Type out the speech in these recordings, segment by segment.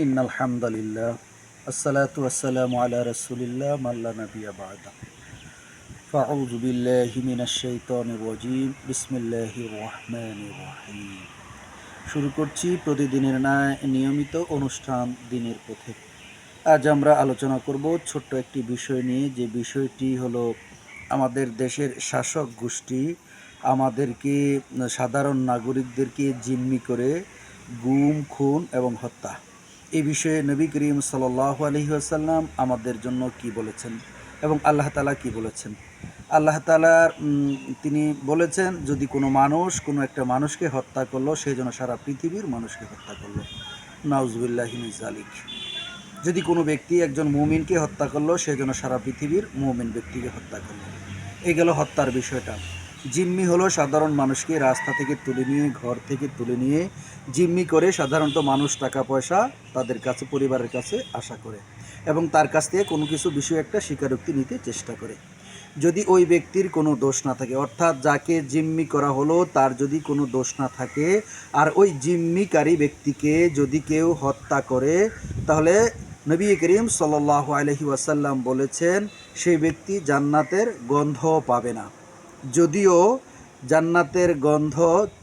إن الحمد لله الصلاة والسلام على رسول الله من لا نبي بعده فأعوذ بالله من الشيطان الرجيم بسم الله الرحمن الرحيم শুরু করছি প্রতিদিনের ন্যায় নিয়মিত অনুষ্ঠান দিনের পথে আজ আমরা আলোচনা করব ছোট্ট একটি বিষয় নিয়ে যে বিষয়টি হলো আমাদের দেশের শাসক গোষ্ঠী আমাদেরকে সাধারণ নাগরিকদেরকে জিম্মি করে গুম খুন এবং হত্যা এই বিষয়ে নবী করিম সাল্লাহ আলহিহাসাল্লাম আমাদের জন্য কি বলেছেন এবং আল্লাহ তালা কি বলেছেন? আল্লাহ তালার তিনি বলেছেন, যদি কোনো মানুষ, কোনো একটা মানুষকে হত্যা করল সেই জন্য সারা পৃথিবীর মানুষকে হত্যা করল। নাউজবিল্লাহিন জালিক যদি কোনো ব্যক্তি একজন মুমিনকে হত্যা করল সেই জন্য সারা পৃথিবীর মুমিন ব্যক্তিকে হত্যা করল। এই গেল হত্যার বিষয়টা। জিম্মি হলো সাধারণ মানুষকে রাস্তা থেকে তুলে নিয়ে, ঘর থেকে তুলে নিয়ে জিম্মি করে সাধারণত মানুষ টাকা পয়সা তাদের কাছে, পরিবারের কাছে আশা করে এবং তার কাছ থেকে কোনো কিছু বিষয় একটা স্বীকারোক্তি নিতে চেষ্টা করে। যদি ওই ব্যক্তির কোনো দোষ না থাকে, অর্থাৎ যাকে জিম্মি করা হলো তার যদি কোনো দোষ না থাকে আর ওই জিম্মিকারী ব্যক্তিকে যদি কেউ হত্যা করে, তাহলে নবী করিম সাল্লাহ আলহি ওয়াসাল্লাম বলেছেন সেই ব্যক্তি জান্নাতের গন্ধ পাবে না। যদিও জান্নাতের গন্ধ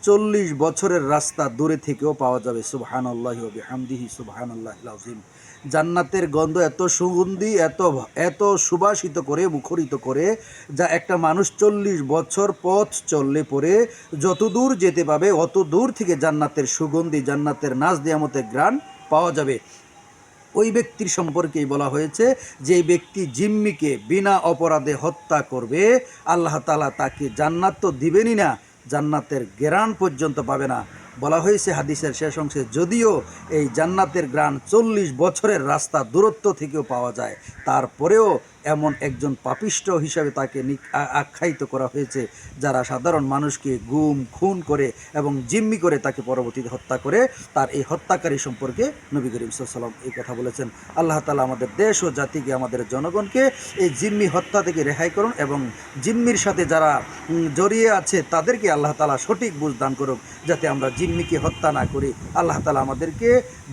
চল্লিশ বছরের রাস্তা দূরে থেকেও পাওয়া যাবে সুবহান আল্লাহ হামদিহি সুবহান আল্লাহ জান্নাতের গন্ধ এত সুগন্ধি, এত এত সুবাসিত করে, মুখরিত করে, যা একটা মানুষ চল্লিশ বছর পথ চললে পরে যত দূর যেতে পাবে অত দূর থেকে জান্নাতের সুগন্ধি, জান্নাতের নাচ দিয়ামতের গ্রাণ পাওয়া যাবে। ওই ব্যক্তির সম্পর্কেই বলা হয়েছে, যে ব্যক্তি জিম্মিকে বিনা অপরাধে হত্যা করবে, আল্লাহ তালা তাকে জান্নাত তো দিবেনই না, জান্নাতের গ্রাণ পর্যন্ত পাবে না। বলা হয়েছে হাদিসের শেষ অংশে, যদিও এই জান্নাতের গ্রান চল্লিশ বছরের রাস্তা দূরত্ব থেকেও পাওয়া যায়, তারপরেও এমন একজন পাপিষ্ট হিসাবে তাকে আখ্যায়িত করা হয়েছে, যারা সাধারণ মানুষকে গুম, খুন করে এবং জিম্মি করে তাকে পরবর্তীতে হত্যা করে, তার এই হত্যাকারী সম্পর্কে নবী করিম সাল্লাম এই কথা বলেছেন। আল্লাহ তালা আমাদের দেশ ও জাতিকে, আমাদের জনগণকে এই জিম্মি হত্যা থেকে রেহাই করুন এবং জিম্মির সাথে যারা জড়িয়ে আছে তাদেরকে আল্লাহ তালা সঠিক বুঝ দান করুক, যাতে আমরা জিম্মিকে হত্যা না করি। আল্লাহ তালা আমাদেরকে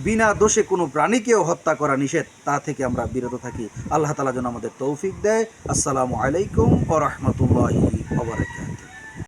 বিনা দোষে কোনো প্রাণীকেও হত্যা করা নিষেধ, তা থেকে আমরা বিরত থাকি। আল্লাহ তালা যেন আমাদের তৌফিক দেয়। আসসালামু আলাইকুম ও রহমতুল্লাহি